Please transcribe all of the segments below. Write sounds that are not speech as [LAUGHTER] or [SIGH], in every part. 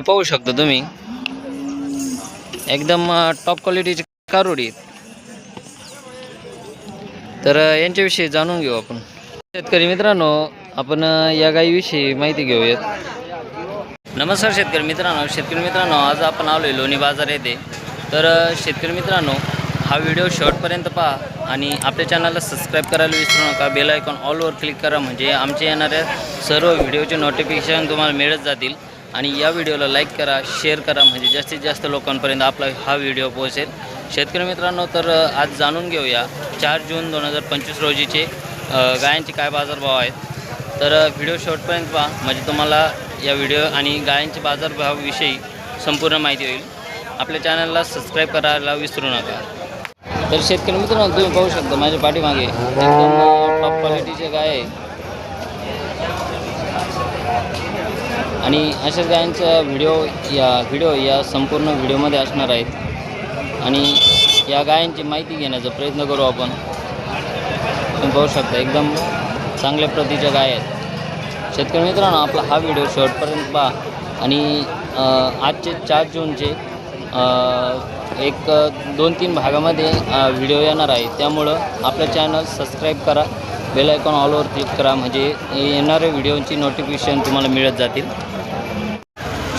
पाहू शकता तुम्ही. एकदम टॉप क्वालिटीची कारोडी आहेत. तर यांच्याविषयी जाणून घेऊ आपण. शेतकरी मित्रांनो आपण या गायीविषयी माहिती घेऊयात. नमस्कार शेतकरी मित्रांनो. शेतकरी मित्रांनो आज आपण आलो आहे लोणी बाजार येथे. तर शेतकरी मित्रांनो हा व्हिडिओ शेवटपर्यंत पहा आणि आपल्या चॅनलला सबस्क्राईब करायला विसरू नका. बेल आयकॉन ऑलवर क्लिक करा. म्हणजे आमच्या येणाऱ्या सर्व व्हिडिओचे नोटिफिकेशन तुम्हाला मिळत जातील. आणि या व्हिडिओला लाईक करा शेअर करा म्हणजे जास्तीत जास्त लोकांपर्यंत आपला हा व्हिडिओ पोहोचेल. शेतकरी मित्रांनो तर आज जाणून घेऊया चार जून दोन हजार पंचवीस रोजीचे गायांचे काय बाजारभाव आहेत. तर व्हिडिओ शॉर्टपर्यंत पहा म्हणजे तुम्हाला या व्हिडिओ आणि गायांचे बाजारभावाविषयी संपूर्ण माहिती होईल. आपल्या चॅनलला सबस्क्राईब करायला विसरू नका. तर शेतकरी मित्रांनो तुम्ही पाहू शकता माझ्या पाठीमागे एकदम टॉप क्वालिटीचे गाय आहे. आणि अशाच गायांचा व्हिडिओ या व्हिडिओ या संपूर्ण व्हिडिओमध्ये असणार आहेत. आणि या गायांची माहिती घेण्याचा प्रयत्न करू आपण. तुम्ही पाहू शकता एकदम चांगल्या प्रतीच्या गाय आहेत. शेतकरी मित्रांनो आपला हा व्हिडिओ शेवटपर्यंत पहा. आणि आजचे चार जूनचे एक दोन तीन भागामध्ये व्हिडिओ येणार आहे. त्यामुळं आपलं चॅनल सबस्क्राईब करा. बेल आयकॉन ऑलवर क्लिक करा. म्हणजे येणाऱ्या व्हिडिओची नोटिफिकेशन तुम्हाला मिळत जातील.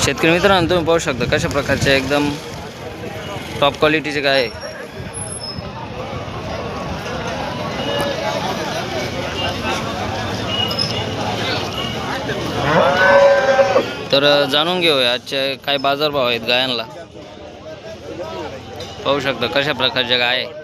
शेतकरी मित्रांनो तुम्ही पाहू शकता कशा प्रकारचे एकदम टॉप क्वालिटीचे गाय तर जाणून घेऊया आजचे काय बाजारभाव आहेत गायांना. पाहू शकता कशा प्रकारच्या गाय आहे.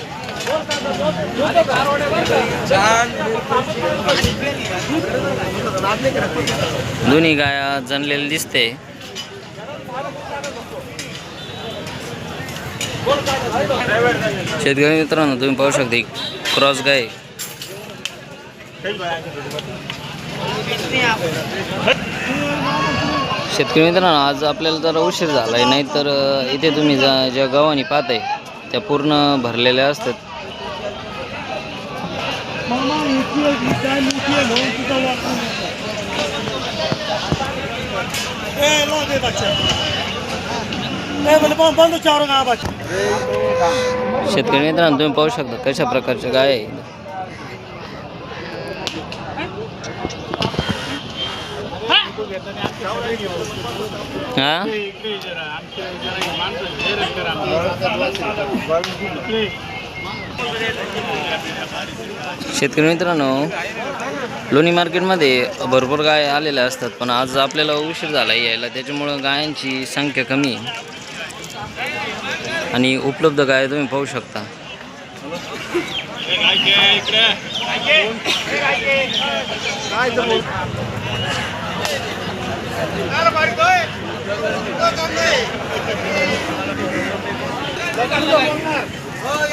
दोन्ही गाया जनलेली दिसते. शेतकरी मित्रांनो तुम्ही पाहू शकता क्रॉस गाय. शेतकरी मित्रांनो आज आपल्याला जरा उशीर झालाय नाही तर इथे तुम्ही जा ज्या गव्हाणी पाहताय त्या पूर्ण भरलेल्या असतात. बंद चार गावाची शेतकरी मित्रांनो तुम्ही पाहू शकता कशा प्रकारचे गाय आहे हा? शेतकरी मित्रांनो लोणी मार्केटमध्ये भरपूर गाय आलेल्या असतात पण आज आपल्याला उशीर झाला यायला. त्याच्यामुळं गायांची संख्या कमी आहे. आणि उपलब्ध गाय तुम्ही पाहू शकता. हो,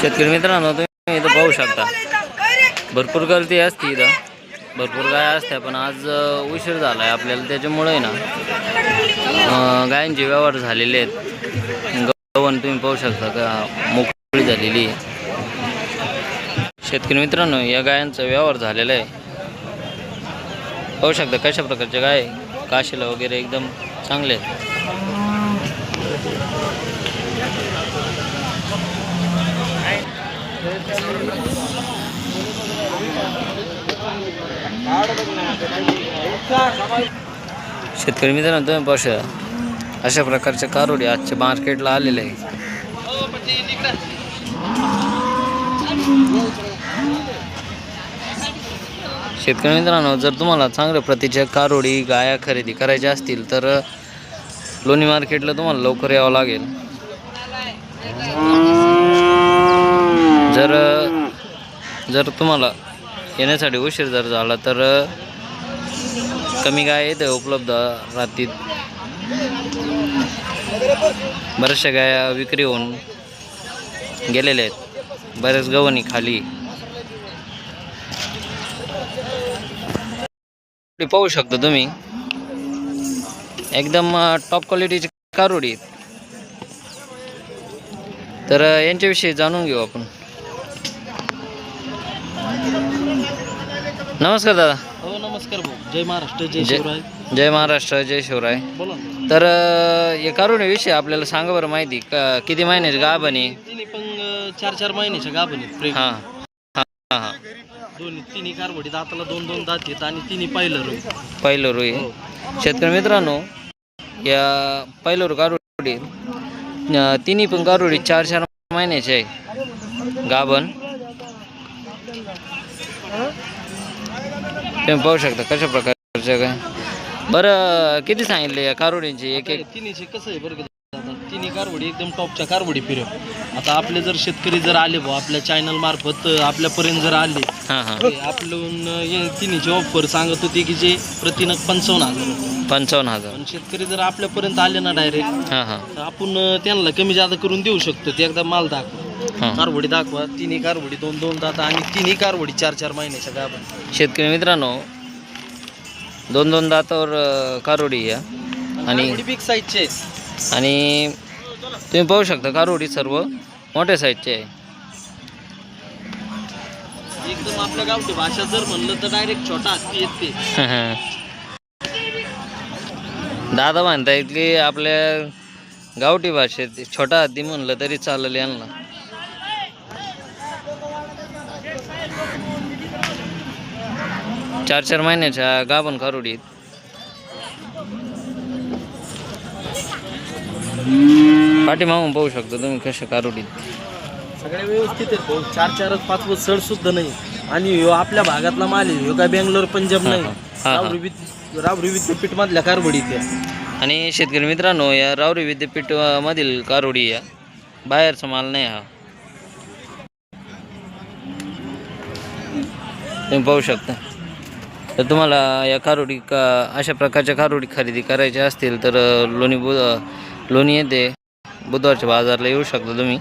शेतकरी मित्रांनो तुम्ही इथं पाहू शकता. भरपूर गर्दी असते इथं. भरपूर गाय असत्या पण आज उशीर झाला आहे आपल्याला. त्याच्यामुळे ना गायांचे व्यवहार झालेले आहेत. गव्हाण तुम्ही पाहू शकता का? मोकळी झालेली आहे. शेतकरी मित्रांनो या गायांचा व्यवहार झालेला आहे. पाहू शकता कशा प्रकारच्या गाय काशीला वगैरे एकदम चांगले आहेत. शेतकरी मित्रांनो तुम्ही पाहू शकता. अशा प्रकारच्या कारोडी आजच्या मार्केटला आलेले आहे शेतकरी मित्रांनो जर तुम्हाला चांगल्या प्रतीच्या कारोडी गाया खरेदी करायच्या असतील तर लोणी मार्केटला तुम्हाला लवकर यावं लागेल. जर जर तुम्हाला येण्यासाठी उशीर जर झाला तर कमी गाय आहेत उपलब्ध राहतील. बऱ्याचशा गाया विक्री होऊन गेलेल्या आहेत. बऱ्याच गव्हाणी खाली पाहू शकता तुम्ही. एकदम टॉप क्वालिटीची कारोडी. तर यांच्याविषयी जाणून घेऊ आपण. नमस्कार दादा. हो नमस्कार भाऊ. जय महाराष्ट्र जय शिवराय. जय महाराष्ट्र जय शिवराय. बोला ना. तर या कारुण्याविषयी आपल्याला सांगा बरं माहिती का किती महिन्याची गाभ आहे? तिन्ही पण अं, चार चार महिन्याच्या गाभण आहेत. प्रेम हां. हां हां हां. दोन्ही तिन्ही कारवडी दाताला दोन दोन दात आहेत आणि तिन्ही पाहिलं रोई. पहिलं हो. शेतकरी मित्रांनो या पहिलं कारोडी अ, तिन्ही पण कारोडी चार चार महिन्याचे आहे. गाभण. तुम्ही पाहू शकता कशा प्रकारच्या काय. बरं किती सांगितले या कारोडींची एक एक. तिन्हीचे कसं आहे बरं का? दादा तिन्ही कारवडी एकदम टॉपच्या कारवडी फिरव आता आपले जर शेतकरी जर आले भाऊ आपल्या चॅनल मार्फत आपल्यापर्यंत जर आले हां हां. ते आपलं हे तिन्हीचे ऑफर सांगत होते की जे प्रतिनग पंचावन्न हजार. पंचावन्न हजार. पण शेतकरी जर आपल्यापर्यंत आले ना डायरेक्ट हां हां. तर आपण त्यांना कमी जादा करून देऊ शकतो. ते एकदा माल दाखवा. हां. कारवडी दाखवा. तिन्ही कारवडी दोन दोन दात आणि तिन्ही कारवडी चार चार महिन्याच्या गाभण. शेतकरी मित्रांनो दोन दोन दातावर अ, कारोडी या आणि कारवडी बिग साईजचे आहेत. आणि तुम्ही पाहू शकता कारोडी सर्व. मोठ्या साईजचे आहे. एकदम आपल्या गावठी भाषा जर म्हणलं तर डायरेक्ट छोटा हत्ती येते. [LAUGHS] दादा म्हणतायत की आपल्या गावठी भाषेत छोटा हत्ती म्हणलं तरी चालेल यांना. चार चार महिन्याच्या गाभण कारोडीत पाठीमागून पाहू शकता तुम्ही कशा कारोडीत. सगळे व्यवस्थित आहेत भाऊ. चार चारच पाच पाच सड सुद्धा नाही. आणि ह्यो आपल्या भागातला माल आहे. ह्यो काय बेंगलोर पंजाब नाही. हा, हा. रावरी विद्य रावरी विद्यापीठ मधल्या कारवडी त्या आणि शेतकरी मित्रांनो या रावरी विद्यापीठ अ, मधील कारोडी या बाहेरचा माल नाही हा. तुम्ही पाहू शकता. तर तुम्हाला या कारोडी का अशा प्रकारच्या कारोडी खरेदी करायच्या असतील तर अ, लोणी बु अ, लोणी येते. बुधवारच्या बाजारला येऊ शकता तुम्ही.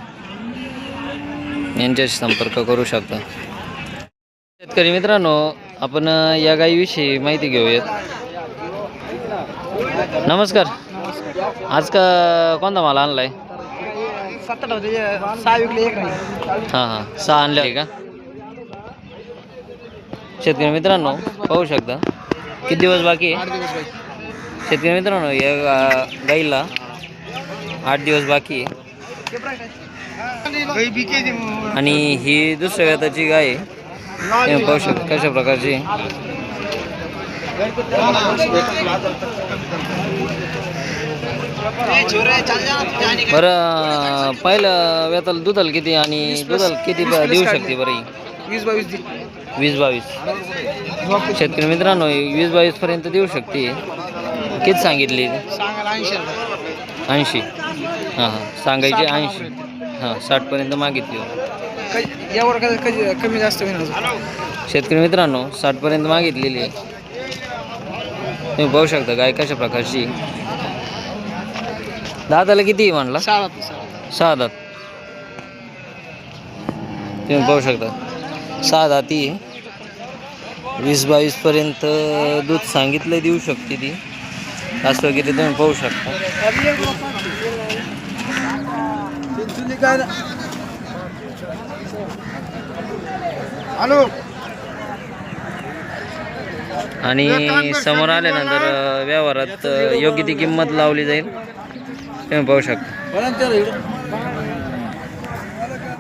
यांच्याशी संपर्क करू शकता. शेतकरी मित्रांनो आपण या गायीविषयी माहिती घेऊयात. नमस्कार. आज का कोणता माल आणलाय? नाही हां हां. सहा आणले आहे का? शेतकरी मित्रांनो पाहू शकता. किती दिवस बाकी आहे? शेतकरी मित्रांनो या गाईला आठ दिवस बाकी आहे. आणि ही दुसऱ्या व्याताची गाय आहे. पाहू शकता कशा प्रकारची बरं पहिलं वेताल दुधाल किती आणि दुधाल किती देऊ शकते बरं ही? वीस बावीस. वीस बावीस शेतकरी मित्रांनो वीस बावीस पर्यंत देऊ शकते. किती सांगितली? ऐंशी. हां हां. सांगायचे ऐंशी. हां साठपर्यंत मागितली कधी कमी जास्त होईल शेतकरी मित्रांनो साठपर्यंत मागितलेली आहे. तुम्ही पाहू शकता गाय कशा प्रकारची. दादाला किती आहे म्हणला? सहा सहा दात. तुम्ही पाहू शकता. सहा दाती आहे. वीस बावीसपर्यंत दूध सांगितलं देऊ शकते ती. असं वगैरे तुम्ही पाहू शकता. आणि समोर आल्यानंतर व्यवहारात योग्य ती किंमत लावली जाईल. तुम्ही पाहू शकता.